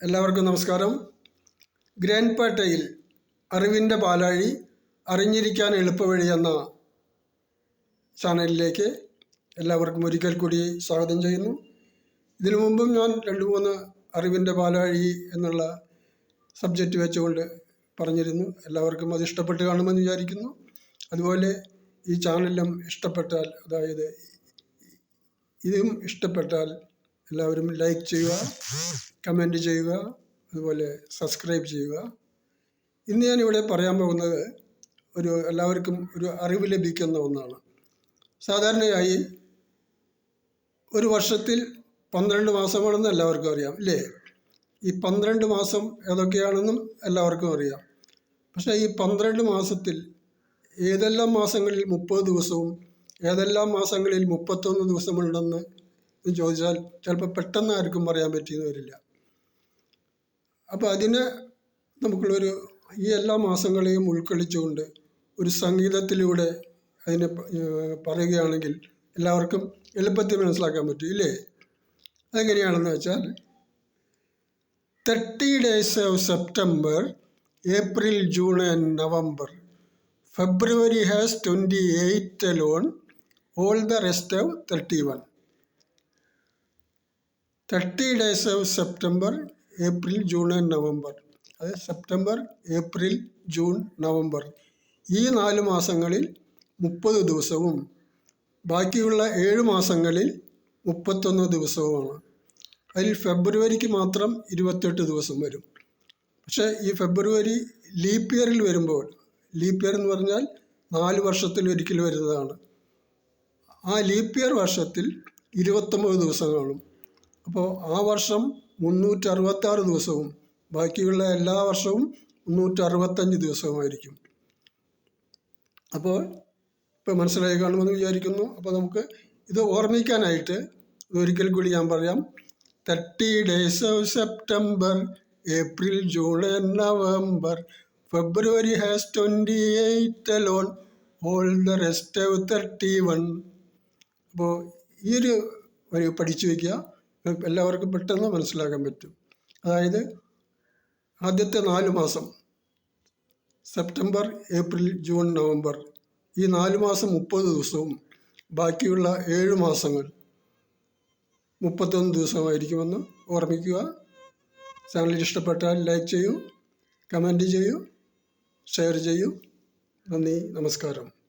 എല്ലാവർക്കും നമസ്കാരം. ഗ്രാൻഡ് പേട്ടയിൽ അറിവിന്റെ പാലാഴി അറിഞ്ഞിരിക്കാൻ എളുപ്പവഴി എന്ന ചാനലിലേക്ക് എല്ലാവർക്കും ഒരിക്കൽ കൂടി സ്വാഗതം ചെയ്യുന്നു. ഇതിനു മുമ്പും ഞാൻ രണ്ട് മൂന്ന് അറിവിന്റെ പാലാഴി എന്നുള്ള സബ്ജക്റ്റ് വെച്ചുകൊണ്ട് പറഞ്ഞിരുന്നു. എല്ലാവർക്കും അത് ഇഷ്ടപ്പെട്ട് കാണുമെന്ന് വിചാരിക്കുന്നു. അതുപോലെ ഈ ചാനലും ഇഷ്ടപ്പെട്ടാൽ അതായത് ഇതും ഇഷ്ടപ്പെട്ടാൽ എല്ലാവരും ലൈക്ക് ചെയ്യുക കമന്റ് ചെയ്യുക അതുപോലെ സബ്സ്ക്രൈബ് ചെയ്യുക. ഇന്ന് ഞാനിവിടെ പറയാൻ പോകുന്നത് ഒരു എല്ലാവർക്കും ഒരു അറിവ് ലഭിക്കുന്ന ഒന്നാണ്. സാധാരണയായി ഒരു വർഷത്തിൽ പന്ത്രണ്ട് മാസമാണെന്ന് എല്ലാവർക്കും അറിയാം ഇല്ലേ? ഈ പന്ത്രണ്ട് മാസം ഏതൊക്കെയാണെന്നും എല്ലാവർക്കും അറിയാം. പക്ഷേ ഈ പന്ത്രണ്ട് മാസത്തിൽ ഏതെല്ലാം മാസങ്ങളിൽ മുപ്പത് ദിവസവും ഏതെല്ലാം മാസങ്ങളിൽ മുപ്പത്തൊന്ന് ദിവസമുണ്ടെന്ന് ചോദിച്ചാൽ ചിലപ്പോൾ പെട്ടെന്ന് ആർക്കും പറയാൻ പറ്റിയെന്ന് വരില്ല. അപ്പോൾ അതിന് നമുക്കുള്ളൊരു ഈ എല്ലാ മാസങ്ങളെയും ഉൾക്കൊള്ളിച്ചുകൊണ്ട് ഒരു സംഗീതത്തിലൂടെ അതിനെ പറയുകയാണെങ്കിൽ എല്ലാവർക്കും എളുപ്പത്തിൽ മനസ്സിലാക്കാൻ പറ്റും ഇല്ലേ? അതെങ്ങനെയാണെന്ന് വെച്ചാൽ thirty days of September April June and November February has twenty eight alone all the rest of thirty one thirty days of September April June and November. അതായത് സെപ്റ്റംബർ ഏപ്രിൽ ജൂൺ നവംബർ. ഈ നാല് മാസങ്ങളിൽ മുപ്പത് ദിവസവും. ബാക്കിയുള്ള ഏഴ് മാസങ്ങളിൽ മുപ്പത്തൊന്ന് ദിവസവുമാണ്. അതിൽ ഫെബ്രുവരിക്ക് മാത്രം ഇരുപത്തെട്ട് ദിവസം വരും. പക്ഷേ ഈ ഫെബ്രുവരി ലീപ് ഇയറിൽ വരുമ്പോൾ ലീപ് ഇയർ എന്ന് പറഞ്ഞാൽ നാല് വർഷത്തിൽ ഒരിക്കൽ വരുന്നതാണ്. ആ ലീപ് ഇയർ വർഷത്തിൽ ഇരുപത്തൊമ്പത് ദിവസം കാണും. അപ്പോൾ ആ വർഷം മുന്നൂറ്റി അറുപത്താറ് ദിവസവും ബാക്കിയുള്ള എല്ലാ വർഷവും മുന്നൂറ്റി അറുപത്തഞ്ച് ദിവസവുമായിരിക്കും. അപ്പോൾ ഇപ്പോൾ മനസ്സിലായി കാണുമെന്ന് വിചാരിക്കുന്നു. അപ്പോൾ നമുക്ക് ഇത് ഓർമ്മിക്കാനായിട്ട് ഒരിക്കൽ കൂടി ഞാൻ പറയാം. Thirty days of September April June November February has twenty eight alone all the rest of thirty one. അപ്പോൾ ഈ ഒരു വരി പഠിച്ചു വയ്ക്കുക. എല്ലാവർക്കും പെട്ടെന്ന് മനസ്സിലാക്കാൻ പറ്റും. അതായത് ആദ്യത്തെ നാല് മാസം സെപ്റ്റംബർ ഏപ്രിൽ ജൂൺ നവംബർ ഈ നാല് മാസം മുപ്പത് ദിവസവും ബാക്കിയുള്ള ഏഴ് മാസങ്ങൾ മുപ്പത്തൊന്ന് ദിവസമായിരിക്കുമെന്ന് ഓർമ്മിക്കുക. ചാനൽ ഇഷ്ടപ്പെട്ടാൽ ലൈക്ക് ചെയ്യൂ കമന്റ് ചെയ്യൂ ഷെയർ ചെയ്യൂ. നന്ദി നമസ്കാരം.